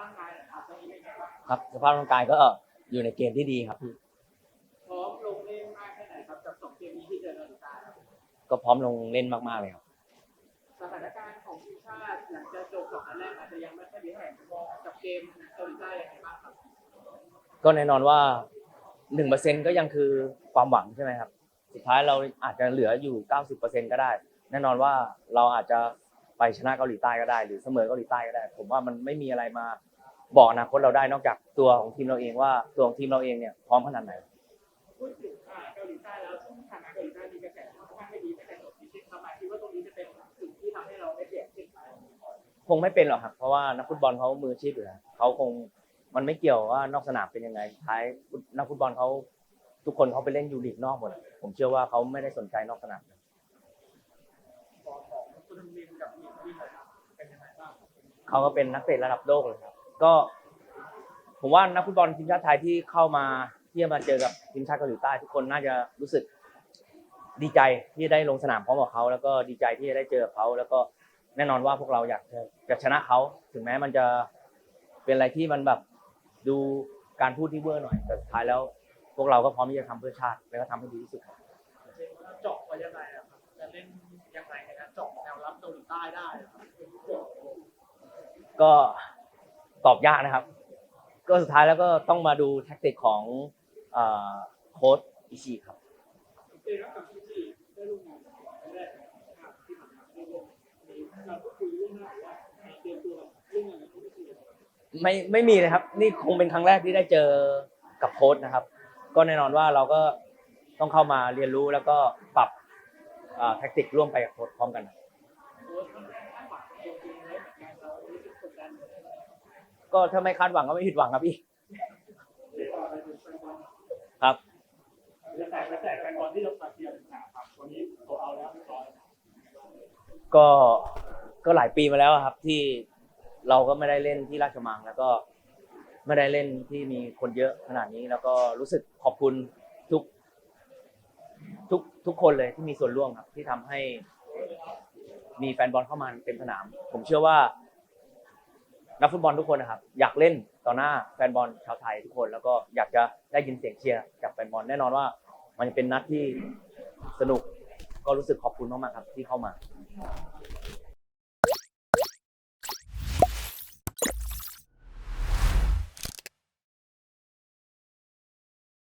ร่างกายนะครับตอนนี้เป็นไงบ้างครับสภาพร่างกายก็อยู่ในเกณฑ์ที่ดีครับพี่พร้อมลงเล่นมากแค่ไหนครับกับสองเกมนี้ที่เจอเกาหลีใต้ครับก็พร้อมลงเล่นมากๆเลยครับสถานการณ์ของทีมชาติหลังจากจบสองนัดแรกอาจจะยังไม่ค่อยดีเท่าไหร่กับเกมเกาหลีใต้ยังไงบ้างครับก็แน่นอนว่าหนึ่งเปอร์เซ็นก็ยังคือความหวังใช่ไหมครับ สุดท้ายเราอาจจะเหลืออยู่เก้าสิบเปอร์เซ็นก็ได้ แน่นอนว่าเราอาจจะไปชนะเกาหลีใต้ก็ได้ หรือเสมอเกาหลีใต้ก็ได้ ผมว่ามันไม่มีอะไรมา บอกอนาคตเราได้นอกจากตัวของทีมเราเองว่าตัวของทีมเราเองเนี่ยพร้อมขนาดไหนพูดถึงอ่าเกาหลีใต้แล้วช่วงฐานะเกาหลีใต้มีกระแสค่อนข้างไม่ดีตั้งแต่จบพิชิตเข้ามาคิดว่าตรงนี้จะเป็นสิ่งที่ทำให้เราไม่เปลี่ยนขึ้นไปคงไม่เป็นหรอกครับเพราะว่านักฟุตบอลเขามืออาชีพอยู่แล้วเขาคงมันไม่เกี่ยวว่านอกสนามเป็นยังไงท้ายนักฟุตบอลเขาทุกคนเขาไปเล่นยูริกนอกหมดอะผมเชื่อว่าเขาไม่ได้สนใจนอกสนามฟอร์มของคุณมินกับมินวินเลยครับเป็นยังไงบ้างเขาก็เป็นนักเตะระดับโลกเลยครับ ก็ผมว่านักฟุตบอลทีมชาติไทยที่เข้ามาที่จะมาเจอกับทีมชาติเกาหลีใต้ทุกคนน่าจะรู้สึกดีใจที่ได้ลงสนามพร้อมกับเขา แล้วก็ดีใจที่จะได้เจอเขา แล้วก็แน่นอนว่าพวกเราอยากจะจะชนะเขาถึงแม้มันจะเป็นอะไรที่มันแบบดูการพูดที่เวอร์หน่อยแต่สุดท้ายแล้วพวกเราก็พร้อมที่จะทำเพื่อชาติแล้วก็ทำให้ดีที่สุดครับเจาะไว้ยังไงอะครับจะเล่นยังไงในการเจาะแนวรับเกาหลีใต้ได้อะครับก็ ตอบยากนะครับ ก็สุดท้ายแล้วก็ต้องมาดูแท็กติกของโค้ชอิชิครับได้ลูกงานแรกนะครับที่ผ่านมาได้เล่นมีเราก็คุยเรื่องหน้าว่าเตรียมตัวเรื่องงานกับที่ที่ไม่มีเลยครับ นี่คงเป็นครั้งแรกที่ได้เจอกับโค้ชนะครับ ก็แน่นอนว่าเราก็ต้องเข้ามาเรียนรู้แล้วก็ปรับแท็กติกร่วมไปกับโค้ชพร้อมกัน ก็ถ้าไม่คาดหวังก็ไม่ผิดหวังครับพี่เดี๋ยวต่อไปถึงแฟนบอลครับกระแสกระแสแฟนบอลที่เรามาเชียร์นะครับวันนี้ตัวเอาแล้วเรียบร้อยก็ก็หลายปีมาแล้วครับที่เราก็ไม่ได้เล่นที่ราชมังแล้วก็ไม่ได้เล่นที่มีคนเยอะขนาดนี้ แล้วก็รู้สึกขอบคุณทุก ทุกทุกคนเลยที่มีส่วนร่วมครับ ที่ทำให้มีแฟนบอลเข้ามาเต็มสนาม ผมเชื่อว่า นักฟุตบอลทุกคนนะครับ อยากเล่นต่อหน้าแฟนบอลชาวไทยทุกคน แล้วก็อยากจะได้ยินเสียงเชียร์จากแฟนบอลแน่นอนว่า มันจะเป็นนัดที่สนุกก็รู้สึกขอบคุณมากๆครับที่เข้ามา